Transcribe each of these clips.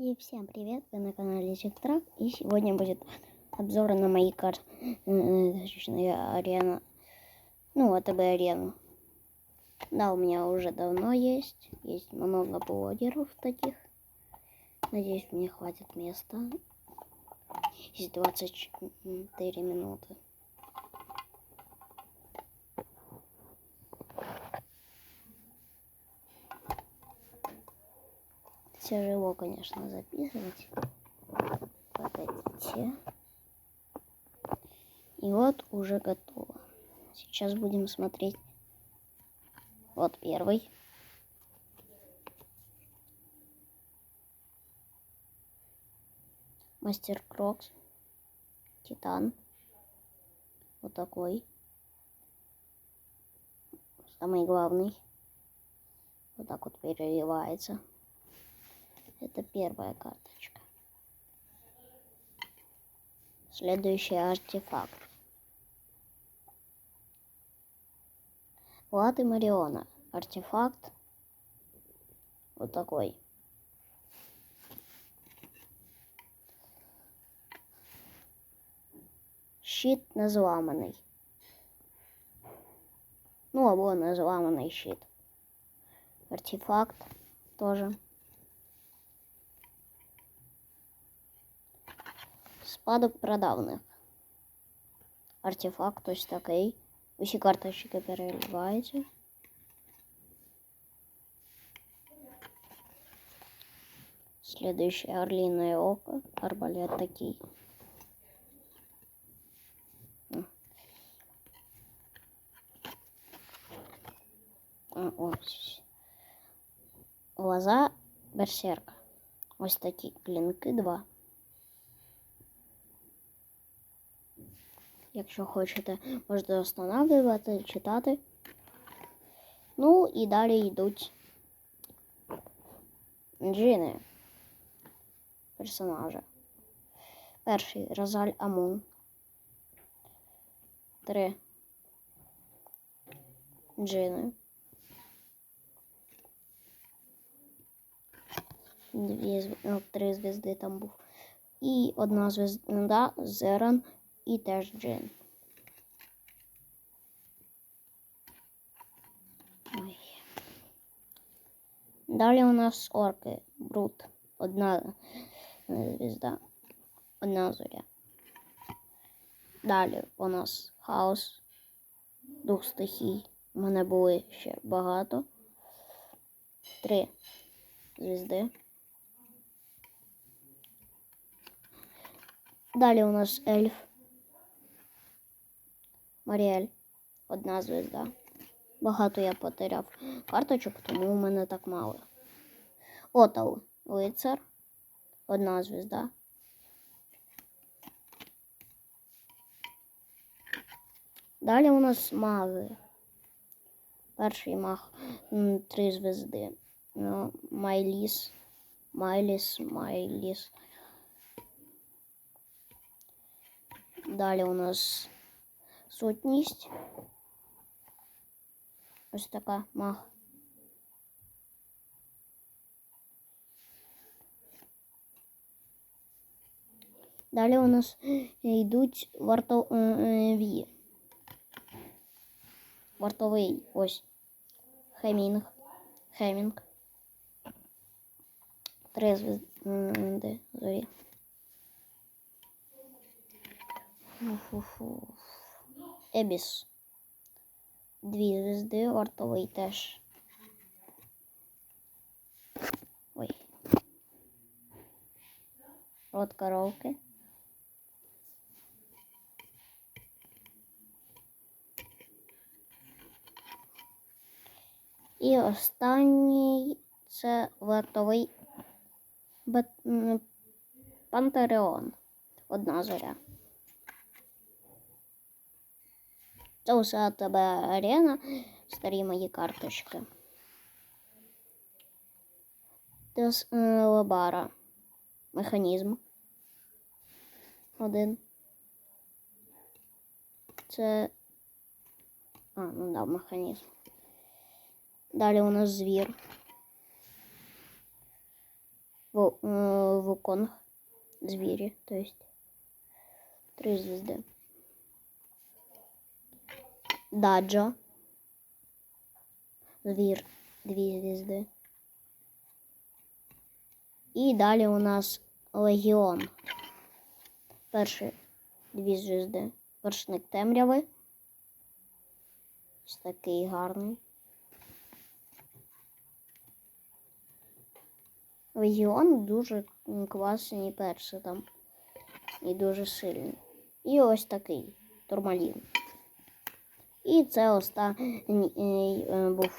И всем привет, вы на канале Зигтрак, и сегодня будет обзор на мои карты, точнее, арена, ну, АТБ арену. Да, у меня уже давно есть, есть много блогеров таких. Надеюсь, мне хватит места. Есть 24 минуты. Тяжело, конечно, записывать. Погодите. И вот уже готово. Сейчас будем смотреть. Вот первый. Мастер Крокс. Титан. Вот такой. Самый главный. Вот так вот переливается. Это первая карточка. Следующий артефакт. Влад и Мариона. Артефакт. Вот такой. Щит незламаний. Ну, або незламаний щит. Артефакт тоже. Спадок прадавних. Артефакт ось такий. Усі карточки переливаються. Следующее орлиное око. Арбалет такий. Ось. Лоза берсерка. Ось такі клінки два. Якщо хочете, можете встановлювати, читати. Ну і далі йдуть джини персонажа. Перший Розаль Амун. Три джини. Дві, ну, три звізди там був. І одна звізда Зеран і теж джин. Ой. Далі у нас орки, брут, одна звізда, одна зоря. Далі у нас хаос, дух стихій. У мене були ще багато. Три звізди. Далі у нас ельф. Маріель. Одна звезда. Багато я потеряв карточок, тому у мене так мало. Отал. Лицар. Одна звезда. Далі у нас маги. Перший маг три звезди. Ну, Майліс. Майліс, Майліс. Далі у нас сутність. Ось така мах. Далі у нас йдуть вартові. Вартовий ось Хемінг. Хемінг. Три звезди зорі. Фу-фу-фу. Ебіс. Дві звезди, вартовий теж. Ой. Рот коровки. І останній це вартовий Пантереон. Одна зоря. Це усе тебе арена, старі мої карточки. Тес лабара. Механізм. Один. Це. А, ну да, механізм. Далі у нас звір. Конг. Звери, то есть. Три звезды. Даджо. Звір. Дві звезди. І далі у нас Легіон. Перші дві звезди. Вершник темряви. Ось такий гарний. Легіон дуже м, класний перший там. І дуже сильний. І ось такий турмалін. І це останній е, був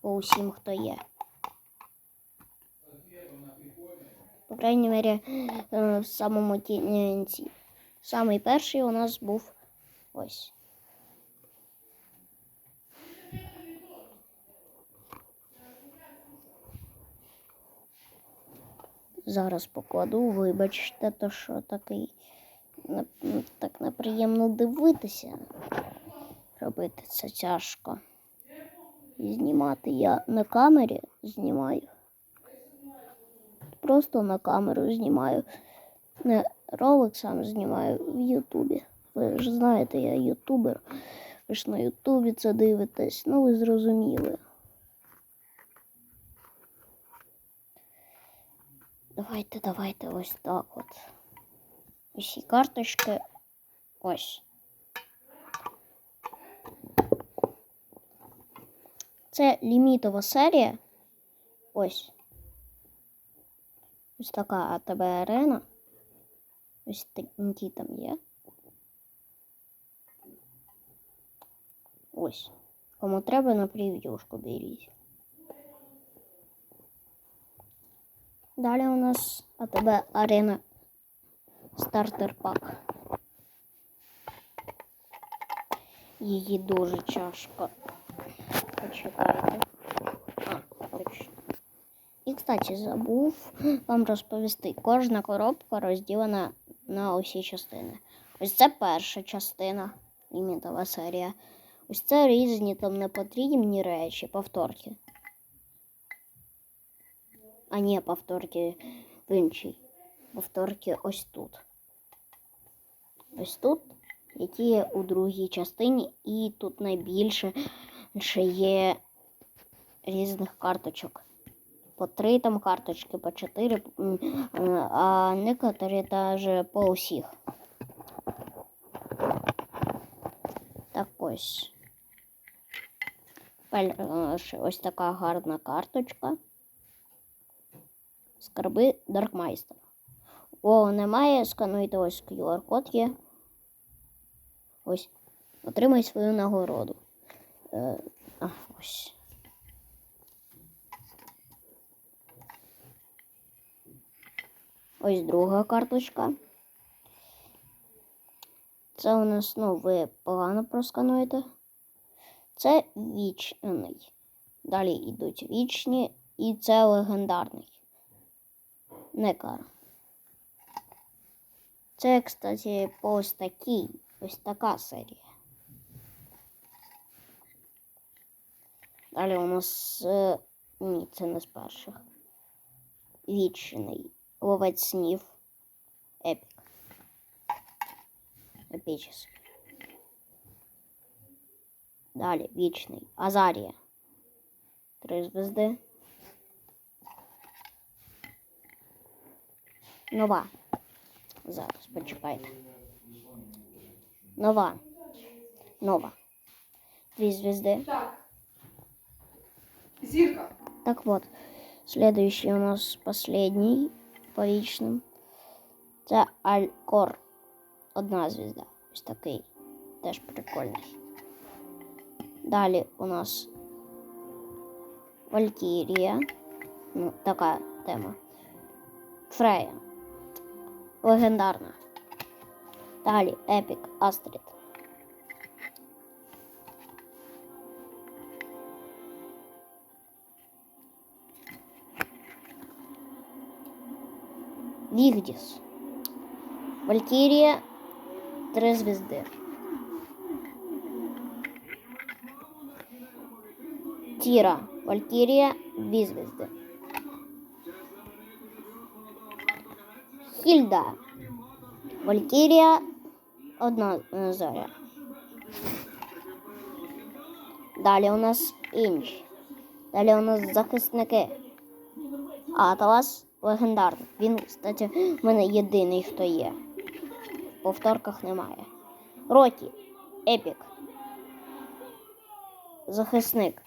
по усім, хто є. По крайній мірі, е, в самому кінці. Самий перший у нас був ось. Зараз покладу, вибачте, то що такий так неприємно дивитися. Робити це тяжко. І знімати я на камері знімаю. Просто на камеру знімаю. Не ролик сам знімаю в Ютубі. Ви ж знаєте, я ютубер. Ви ж на Ютубі це дивитесь. Ну, ви зрозуміли. Давайте, давайте ось так от. Усі карточки. Ось. Це лімітова серія. Ось. Ось така АТБ арена. Ось такі там є. Ось. Кому треба на прев'юшку беріть. Далі у нас АТБ арена стартер пак. Її дуже тяжко. Почекайте. А, точно. І, кстати, забув вам розповісти. Кожна коробка розділена на усі частини. Ось це перша частина, лімітова серія. Ось це різні там непотрібні речі, повторки. А ні, повторки в іншій. Повторки ось тут. Ось тут, які є у другій частині, і тут найбільше ще є різних карточок. По три там карточки, по чотири, е, а некоторі даже по усіх. Так ось. Е, ще Ось така гарна карточка. Скарби Даркмайстера. О, немає, скануйте ось QR-код є. Ось. Отримай свою нагороду. Е, а, ось. Ось друга карточка. Це у нас, ну, ви погано проскануєте. Це вічний. Далі йдуть вічні, і це легендарний. Некар. Це, кстати, по ось такій, ось така серія. Далі у нас. е, Ні, це не з перших. Вічний. Ловець снів. Епік. Епічний. Далі вічний. Азарія. Три звезди. Нова. Зараз почекайте. Нова. Нова. Дві звезди. Так. Зірка. Так вот, следующий у нас последний по личным. Це Алькор. Одна звезда. Ось такий. Теж прикольний. Далі у нас Валькірія. Ну, така тема. Фрея. Легендарна. Далі Епік Астрід. Вігдіс. Валькірія. Три звезди. Тіра. Валькірія. Дві звезди. Хільда. Валькірія. Одна е, зоря. Далі у нас інші. Далі у нас захисники. Атлас легендарний. Він, кстати, в мене єдиний, хто є. В повторках немає. Рокі. Епік. Захисник.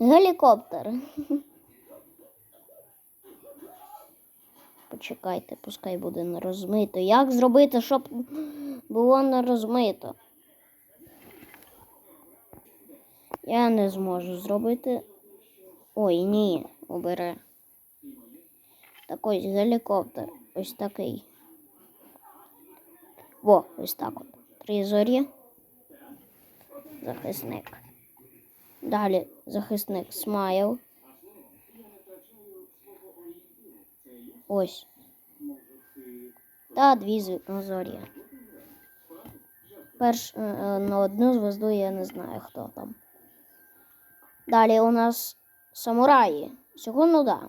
Гелікоптер. Почекайте, пускай буде не розмито. Як зробити, щоб було не розмито? Я не зможу зробити. Ой, ні, обере. Так ось гелікоптер. Ось такий. Во, ось так от. Три зорі. Захисник. Далі захисник смайл. Ось. Та дві зв- зорі. Перш е, е, на одну звезду я не знаю, хто там. Далі у нас самураї. Ну да.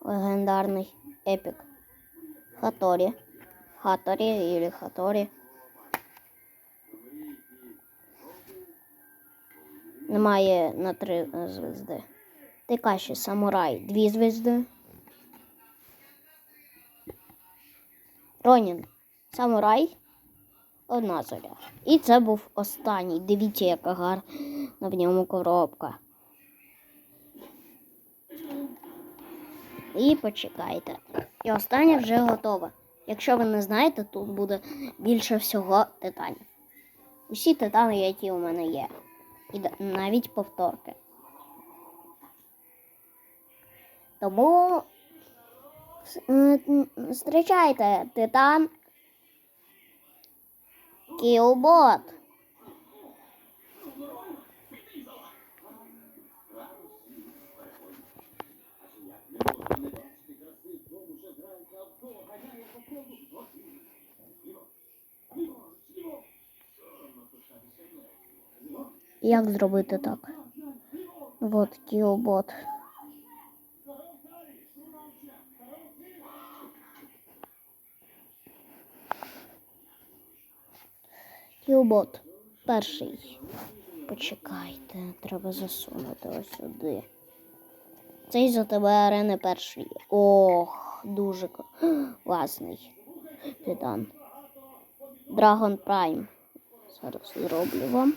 Легендарний епік. Хаторі. Хаторі или Хаторі. Немає на три звезди. Текаші самурай дві звезди. Ронін самурай одна зоря. І це був останній. Дивіться, яка гарна в ньому коробка. І почекайте. І остання вже готова. Якщо ви не знаєте, тут буде більше всього титанів. Усі титани, які у мене є. І навіть повторки. Тому зустрічайте титан Кілбот. Як зробити так? Вот кілбот. Кілбот. Перший. Почекайте, треба засунути ось сюди. Цей за тебе арени перший. Ох, дуже класний. Титан. Драгон Прайм. Зараз зроблю вам.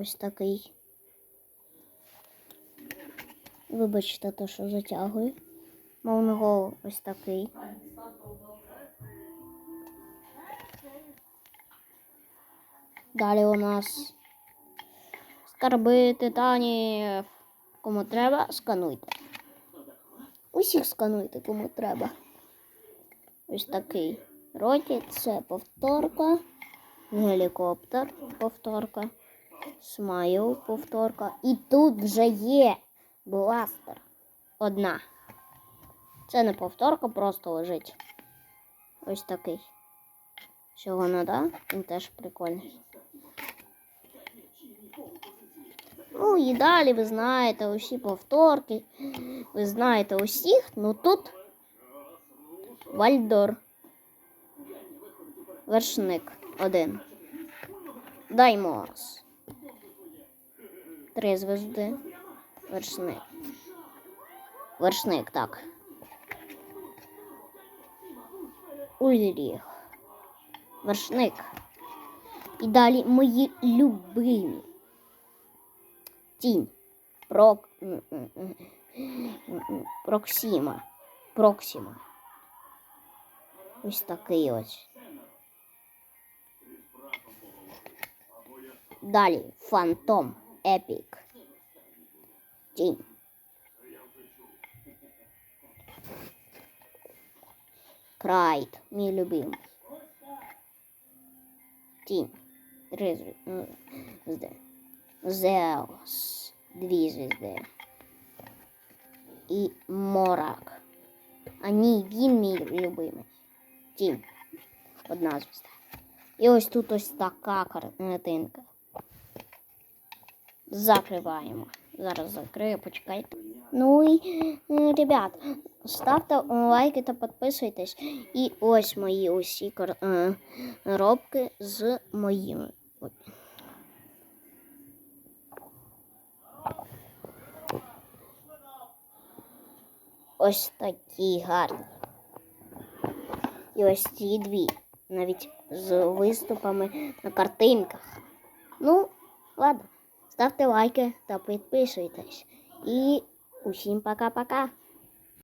Ось такий. Вибачте, то, що затягую. Мовний гол ось такий. Далі у нас скарби титанів. Кому треба, скануйте. Усіх скануйте, кому треба. Ось такий. Роті це повторка. Гелікоптер повторка. Смайл повторка. І тут вже є бластер. Одна. Це не повторка, просто лежить. Ось такий. Всього нада. Він теж прикольний. Ну і далі ви знаєте усі повторки. Ви знаєте усіх, ну тут Вальдор. Вершник один. Даймос. Три звезди. Вершник. Вершник, так. Ульріх. Вершник. І далі мої любимі. Тінь. Прок... м, м, м, м, м, Проксіма. Проксіма. Ось такий ось. Далі Фантом Епік. Тінь. Крайт, мій любимий. Тінь. Три звізди. Зеос. Дві звізди. І Морак. А ні, він мій любимий. Тім. Одна звізда. І ось тут ось така картинка. Закриваємо. Зараз закрию, почекайте. Ну і, е, ребят, ставте лайки та підписуйтесь. І ось мої усі е, робки з моїми. Ось такі гарні. І ось ці дві, навіть з виступами на картинках. Ну, ладно, ставте лайки та підписуйтесь. І усім пока-пока.